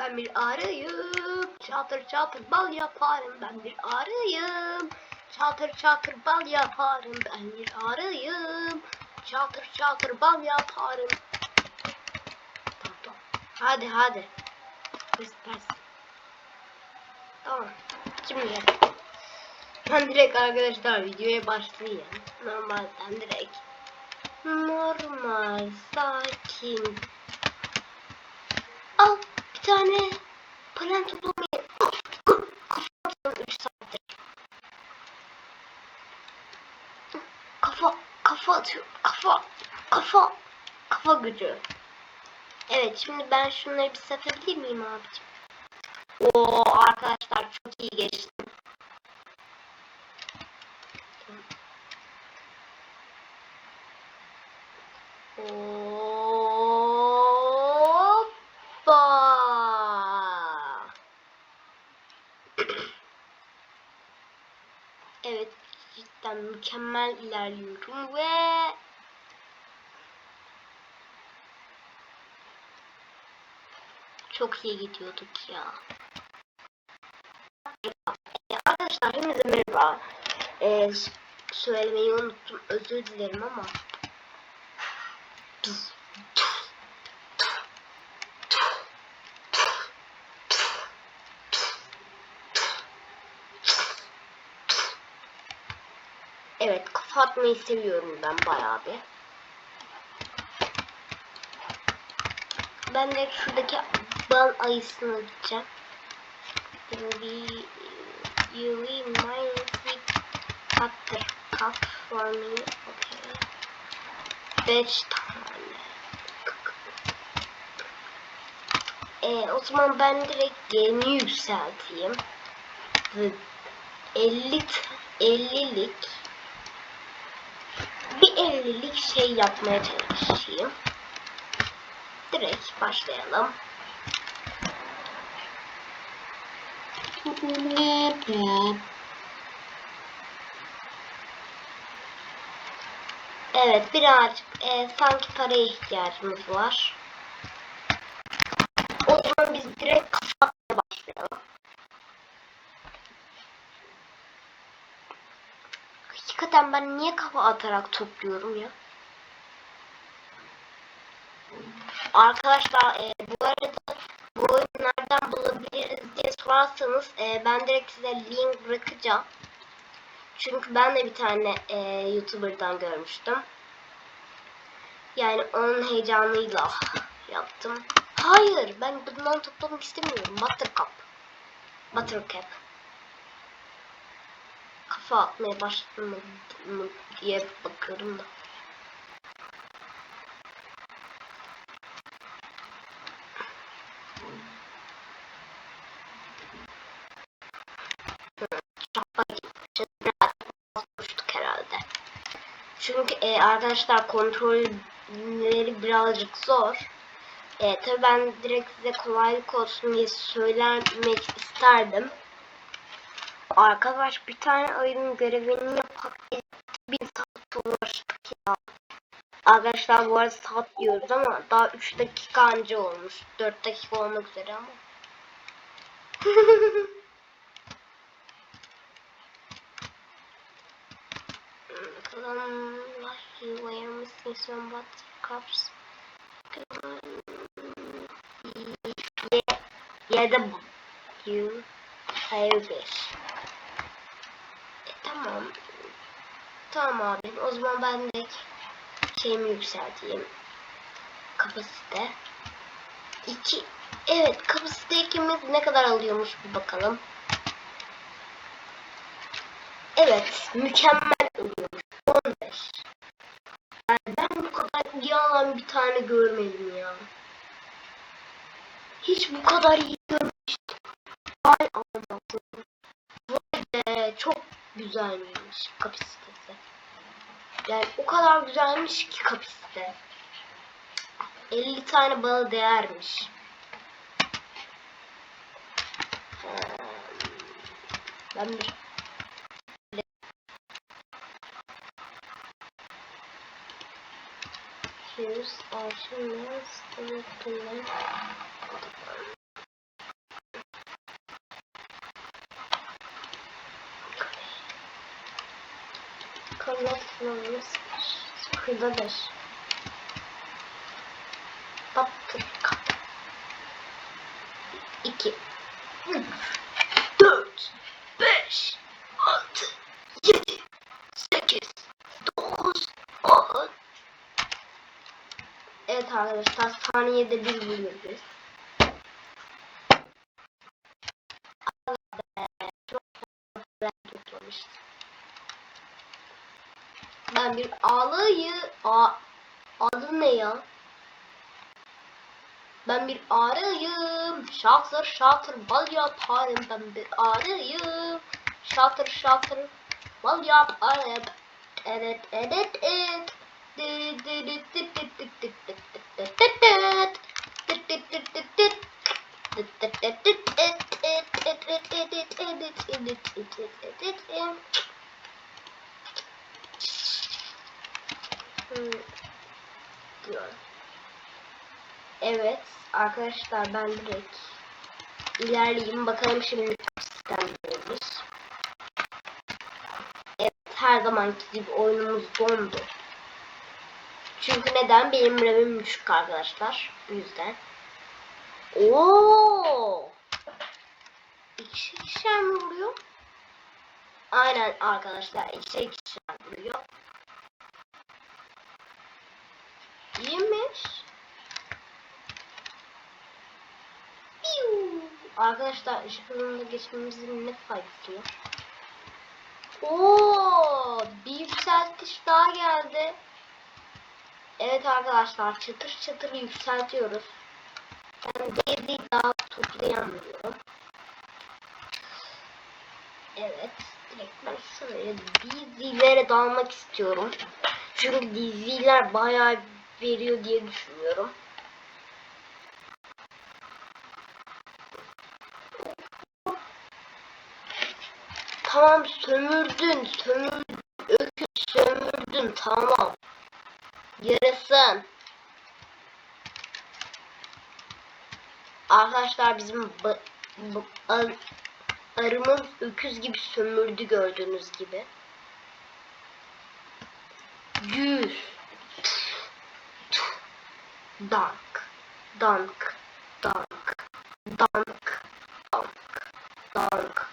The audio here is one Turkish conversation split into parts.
Ben bir arıyım. Çatır çatır bal yaparım. Ben bir arıyım. Çatır çatır bal yaparım. Ben bir arıyım. Çatır çatır bal yaparım. Tamam tamam. Hadi hadi. Pes pes. Tamam. Şimdi ben direkt arkadaşlar videoya başlayayım. Normalden direkt. Normal, sakin. Tane toplamayı. Kafa 3 saattir. Kafa, kafa atıyor. Kafa, kafa, kafa gücü. Evet şimdi ben şunları bir satabilir miyim abicim? Oo arkadaşlar çok iyi geçtim. Hoppa. Evet cidden mükemmel ilerliyorum ve çok iyi gidiyorduk ya. Arkadaşlar hepinize merhaba. Ee, söylemeyi unuttum. Özür dilerim ama. Evet kafa atmayı seviyorum ben bayağı bir. Ben de şuradaki bal ayısını gideceğim. Bir Yuri Mighty Cutter Cup for me. Okay. Beş tane. Ee, o zaman ben direkt yeni yükselteyim. Ve 50 t- 50'lik 50'lik şey yapmaya çalışayım. Direkt başlayalım. Evet birazcık e, sanki paraya ihtiyacımız var. O zaman biz direkt kapatmaya başlayalım. Ben niye kafa atarak topluyorum ya? Arkadaşlar e, bu arada bu oyunu nereden bulabiliriz diye sorarsanız e, ben direkt size link bırakacağım. Çünkü ben de bir tane e, YouTuber'dan görmüştüm. Yani onun heyecanıyla yaptım. Hayır ben bundan toplamak istemiyorum. Buttercup. Buttercup. Kafa atmaya başladım mı diye bakıyorum da. Çünkü e, arkadaşlar kontrolleri birazcık zor. E, tabii ben direkt size kolaylık olsun diye söylemek isterdim. Arkadaş bir tane ayının görevini yapak bir saat uğraştık ya. Arkadaşlar bu arada saat diyoruz ama daha 3 dakika anca olmuş. 4 dakika olmak üzere ama. Bakalım Lucky we are missing some buttercups. You. Hayır bir. Tamam. Tamam abi. O zaman ben de şeyimi yükselteyim. Kapasite. 2. Evet kapasite ikimiz ne kadar alıyormuş bir bakalım. Evet mükemmel oluyormuş. 15. Yani ben bu kadar iyi alan bir tane görmedim ya. Hiç bu kadar iyi güzelmiş kapasitesi. Yani o kadar güzelmiş ki kapasite. 50 tane bana değermiş. Ee, Ben bir Here's our next beş. Battır kap. İki. Üç. Dört. Beş. Altı. Yedi. Sekiz. Dokuz. On. Evet arkadaşlar saniyede bir vuruyoruz. Ben toplamıştım. Ben bir ağlayı... A, adı ne ya? Ben bir arıyım. Şatır şatır bal yaparım. Ben bir arıyım. Şatır şatır bal yaparım. Evet evet evet. Diyor. Evet arkadaşlar ben direkt ilerleyeyim bakalım şimdi sistemdeymiş. Evet her zamanki gibi oyunumuz dondu. Çünkü neden? Benim revim düşük arkadaşlar. Bu yüzden. Oo! İkişer ikişer mi vuruyor? Aynen arkadaşlar ikişer ikişer vuruyor. İyiymiş. Piu. Arkadaşlar ışık hızında geçmemizin ne faydası var? Oo, bir yükseltiş daha geldi. Evet arkadaşlar çıtır çıtır yükseltiyoruz. Ben Daisy daha toplayamıyorum. Evet. Direkt ben şuraya dizilere dalmak istiyorum. Çünkü diziler bayağı veriyor diye düşünüyorum. Tamam sömürdün, sömürdün, öküz sömürdün, tamam. Yarasın. Arkadaşlar bizim ar, arımız öküz gibi sömürdü gördüğünüz gibi. Yüz. Dank. Dank. Dank. Dank. Dank. Dank.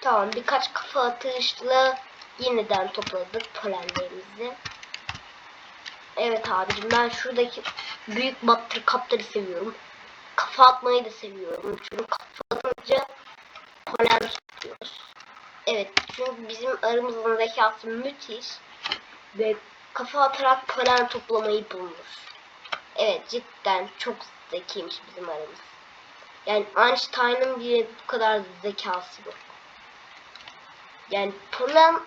Tamam birkaç kafa atışla yeniden topladık polenlerimizi. Evet abicim ben şuradaki büyük battır kapları seviyorum. Kafa atmayı da seviyorum. Çünkü kafa atınca polen tutuyoruz. Evet çünkü bizim aramızın zekası müthiş. Ve kafa atarak polen toplamayı bulmuş. Evet cidden çok zekiymiş bizim aramız. Yani Einstein'ın bile bu kadar zekası yok. Yani polen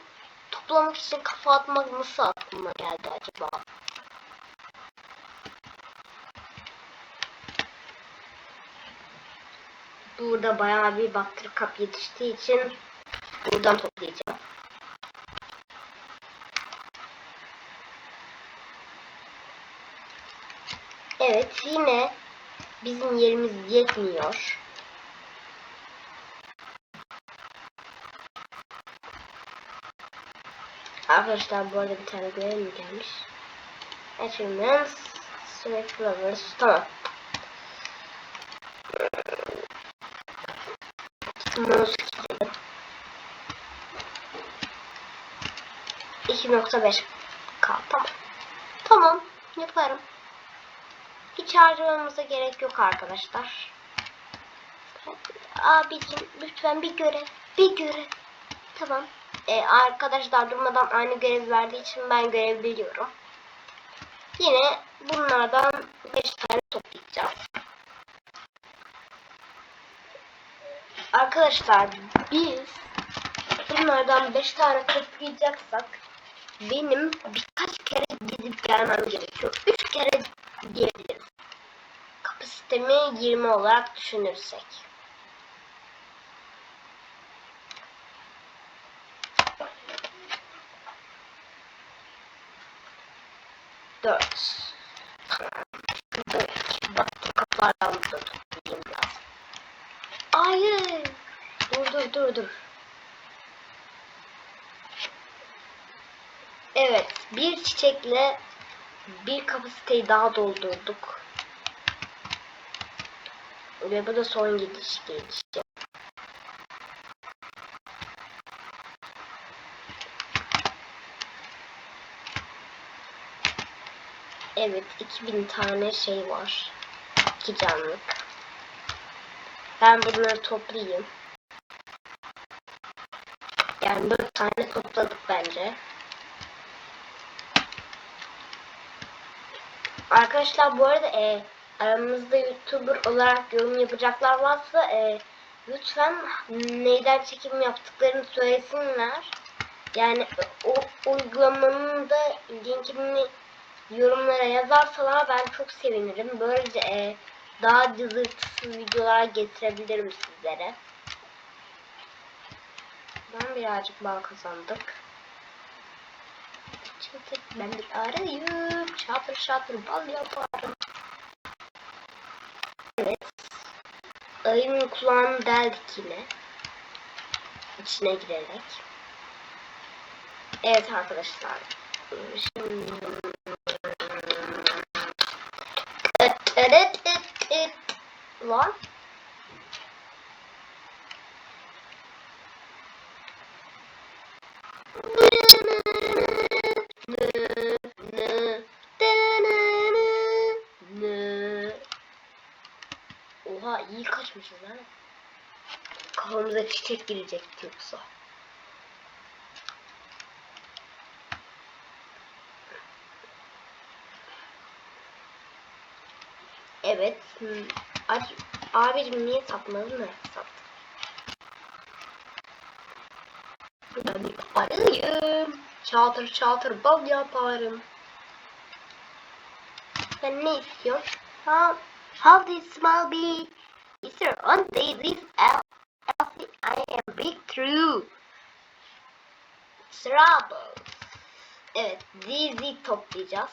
toplamak için kafa atmak nasıl aklıma geldi acaba? Burada bayağı bir bakteri kap yetiştiği için buradan toplayacağım. Evet yine bizim yerimiz yetmiyor. Arkadaşlar bu arada bir tane görev mi gelmiş? Achievements Select Flowers Tamam. Mouse kilidi. 2.5 K tamam. Tamam yaparım. Hiç harcamamıza gerek yok arkadaşlar. Abicim lütfen bir görev. Bir görev. Tamam. Ee, arkadaşlar durmadan aynı görev verdiği için ben görev biliyorum. Yine bunlardan 5 tane toplayacağız. Arkadaşlar biz bunlardan 5 tane toplayacaksak benim birkaç kere gidip gelmem gerekiyor. 3 kere diyebiliriz. Kapasitemi 20 olarak düşünürsek. Dört. Dört. Bak kaplardan da toplayayım biraz. Hayır. Dur dur dur dur. bir çiçekle bir kapasiteyi daha doldurduk. Ve bu da son gidiş gelişi. Evet 2000 tane şey var. İki canlık. Ben bunları toplayayım. Yani 4 tane topladık bence. Arkadaşlar bu arada e, aramızda YouTuber olarak yorum yapacaklar varsa e, lütfen neyden çekim yaptıklarını söylesinler. Yani o uygulamanın da linkini yorumlara yazarsalar ben çok sevinirim. Böylece e, daha cızırtısız videolar getirebilirim sizlere. Ben birazcık bal kazandık. Çatır ben bir arayım. Çatır çatır bal yaparım. Evet. Ayının kulağını deldik yine. İçine girerek. Evet arkadaşlar. Şimdi... Evet, evet, evet. İyi kaçmışız ha. Kafamıza çiçek girecekti yoksa. Evet. Hmm. Ay, abicim niye satmadın mı? Sattım. Ben bir arayayım. Çatır çatır bal yaparım. Sen ne istiyorsun? How, how this small be? Later on they leave Al FDI am big through Strabo. Evet, DZ toplayacağız.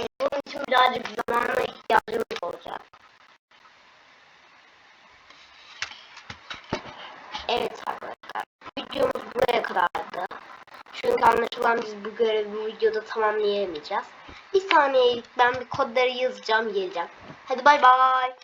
e, bunun için birazcık zamana ihtiyacımız olacak. Evet arkadaşlar, videomuz buraya kadar. Çünkü anlaşılan biz bu görevi bu videoda tamamlayamayacağız. Bir saniye ben bir kodları yazacağım geleceğim. Hadi bay bay.